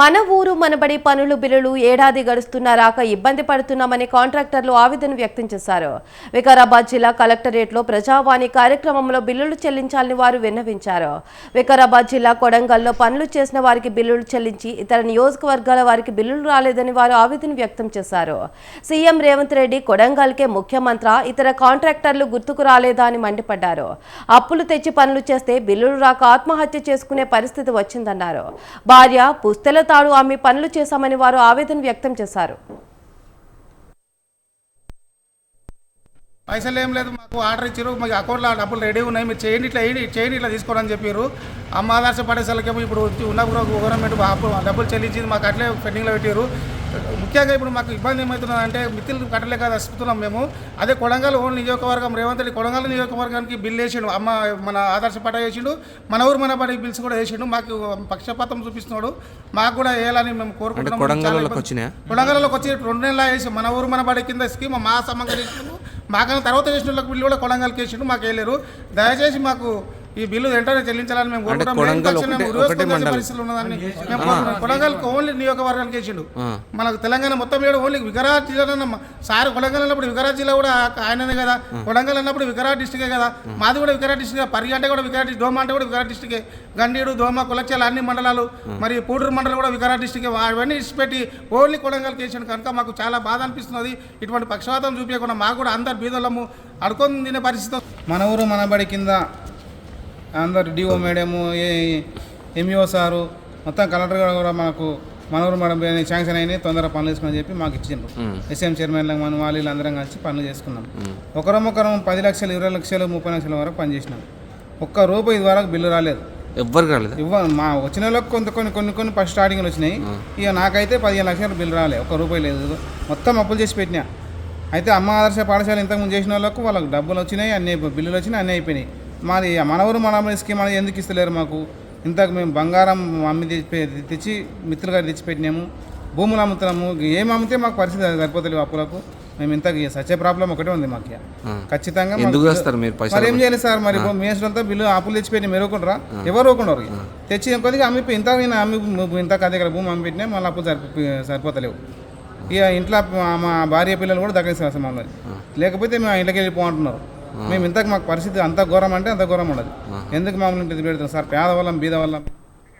మన ఊరు మనబడి పనులు బిల్లులు ఏడాది గడుస్తున్నా రాక ఇబ్బంది పడుతున్నామని కాంట్రాక్టర్లు ఆవేదన వ్యక్తం చేశారు. వికారాబాద్ జిల్లా కలెక్టరేట్లో ప్రజావాణి కార్యక్రమంలో బిల్లులు చెల్లించాలని వారు విన్నవించారు. వికారాబాద్ జిల్లా కొడంగల్లో పనులు చేసిన వారికి బిల్లులు చెల్లించి ఇతర నియోజకవర్గాల వారికి బిల్లులు రాలేదని వారు ఆవేదన వ్యక్తం చేశారు. సీఎం రేవంత్ రెడ్డి కొడంగల్కే ముఖ్యమంత్రి ఇతర కాంట్రాక్టర్లు గుర్తుకు రాలేదా అని మండిపడ్డారు. అప్పులు తెచ్చి పనులు చేస్తే బిల్లులు రాక ఆత్మహత్య చేసుకునే పరిస్థితి వచ్చిందన్నారు. భార్య పుస్తల తాడు ఆమె పనులు చేశామని వారు ఆవేదన వ్యక్తం చేశారు. పైసలు ఏం లేదు మాకు ఆర్డర్ ఇచ్చారు మాకు అకౌంట్లో డబ్బులు రెడీ ఉన్నాయి మీరు చేయండి ఇట్లా చేయండి ఇట్లా తీసుకోరని చెప్పారు అమ్మ ఆదర్శ పడేసలకేమో ఇప్పుడు ఉన్న గవర్నమెంట్ డబ్బులు చెల్లించింది మాకు అట్లే పెండింగ్లో పెట్టారు ముఖ్యంగా ఇప్పుడు మాకు ఇబ్బంది ఏమవుతుందంటే మిత్రులు కట్టలేక వస్తున్నాం మేము. అదే కొడంగల్ ఓన్ నియోజకవర్గం రేవంత్ రెడ్డి కొడంగల్ నియోజకవర్గానికి బిల్ వేసిండు. అమ్మ మన ఆదర్శ పట వేసిండు. మన ఊరు మన పడి బిల్స్ కూడా వేసిండు. మాకు పక్షపాతం చూపిస్తున్నాడు. మాకు కూడా వేయాలని మేము అంటే కోరుకుంటున్నాం కొడంగల్లోకి వచ్చి రెండు నెలలు వేసి మన ఊరు మన బడి కింద స్కీమ్ మా సమంగా చేసినాము మాకన్నా తర్వాత చేసిన వాళ్ళకి బిల్లు కూడా కొడంగల్కి వేసిండు. మాకు వేయలేరు. దయచేసి మాకు ఈ బిల్లు వెంటనే చెల్లించాలని మేము కోరుకుంటున్నాం. కొడంగల్ ఓన్లీ నియోజకవర్గానికి వేసిండు ఆ. మనకు తెలంగాణ మొత్తం లేడు ఓన్లీ వికారాబాద్ జిల్లా సార్ కొడంగల్ అన్నప్పుడు వికారాబాద్ జిల్లా కూడా ఆయననే కదా. కొడంగల్ అన్నప్పుడు వికారాబాద్ డిస్టికే కదా. మాది కూడా వికారాబాద్ డిస్టిక్ పరి అంటే కూడా వికారాబాద్ దోమ అంటే కూడా వికారాబాద్ డిస్టికే గండీడు దోమ కులచాల అన్ని మండలాలు మరి పూడూరు మండలం కూడా వికారాబాద్ డిస్టిక్ అవన్నీ ఇచ్చిపెట్టి ఓన్లీ కొడంగల్కి వేసాడు కనుక మాకు చాలా బాధ అనిపిస్తున్నది. ఇటువంటి పక్షపాతం చూపించకుండా మాకు కూడా అందరు బీదోళ్ళము అడుకొని తినే పరిస్థితి మన ఊరు మన బడి కింద అందరు డిఓ మేడము ఎంఈఓ సారు మొత్తం కలెక్టర్ గారు కూడా మనకు మనూరు మేడం శాంక్షన్ అయినాయి తొందరగా పనులు చేసుకుని చెప్పి మాకు ఇచ్చిండ్రు. ఎస్ఎం చైర్మన్లకు మనం వాళ్ళు అందరం కలిసి పనులు చేసుకున్నాం. ఒకరొకరం పది లక్షలు ఇరవై లక్షలు ముప్పై లక్షల వరకు పనిచేసినాం ఒక్క రూపాయి ఇది వరకు బిల్లు రాలేదు. ఎవ్వరికి రాలేదు? ఇవ్వ మా వచ్చిన వాళ్ళకి కొంత కొన్ని కొన్ని కొన్ని ఫస్ట్ స్టార్టింగ్లు వచ్చినాయి. ఇక నాకైతే పదిహేను లక్షల బిల్లు రాలే ఒక్క రూపాయి లేదు. మొత్తం అప్పులు చేసి పెట్టినా. అయితే అమ్మ ఆదర్శ పాఠశాల ఇంతకుముందు చేసిన వాళ్ళకు వాళ్ళకి డబ్బులు వచ్చినాయి అన్ని అయిపోయి- బిల్లులు వచ్చినాయి అన్నీ అయిపోయినాయి. మాది మన ఊరు మన స్కీమ్ అనేది ఎందుకు ఇస్తలేరు మాకు? ఇంతకు మేము బంగారం అమ్మి తెచ్చి తెచ్చి మిత్రులుగా తెచ్చిపెట్టినాము. భూములు అమ్ముతున్నాము. ఏం అమ్మితే మాకు పరిస్థితి అది సరిపోతలేవు అప్పులకు. మేము ఇంత సత్య ప్రాబ్లం ఒకటే ఉంది మాకు. ఖచ్చితంగా మీరు మరి ఏం చేయాలి సార్? మరి మేసంతా బిల్లు అప్పులు తెచ్చిపెట్టి మీరు ఊరుకుంటారా ఎవరు ఊరుకుంటారు తెచ్చి కొద్దిగా అమ్మి ఇంత నేను అమ్మి ఇంత అదే కదా భూమి అమ్మి పెట్టినా మళ్ళీ అప్పులు సరిపో సరిపోతలేవు. ఇక ఇంట్లో మా- భార్య పిల్లలు కూడా దగ్గర సార్ మమ్మల్ని. లేకపోతే మేము ఇంట్లోకి వెళ్ళిపోమంటున్నారు మేము ఇంతకు మాకు పరిస్థితి అంత ఘోరం అంటే అంత ఘోరం ఉండదు. ఎందుకు మమ్మల్ని ఇంటికి పెడతాం సార్ పేదవాళ్ళం బీద వాళ్ళం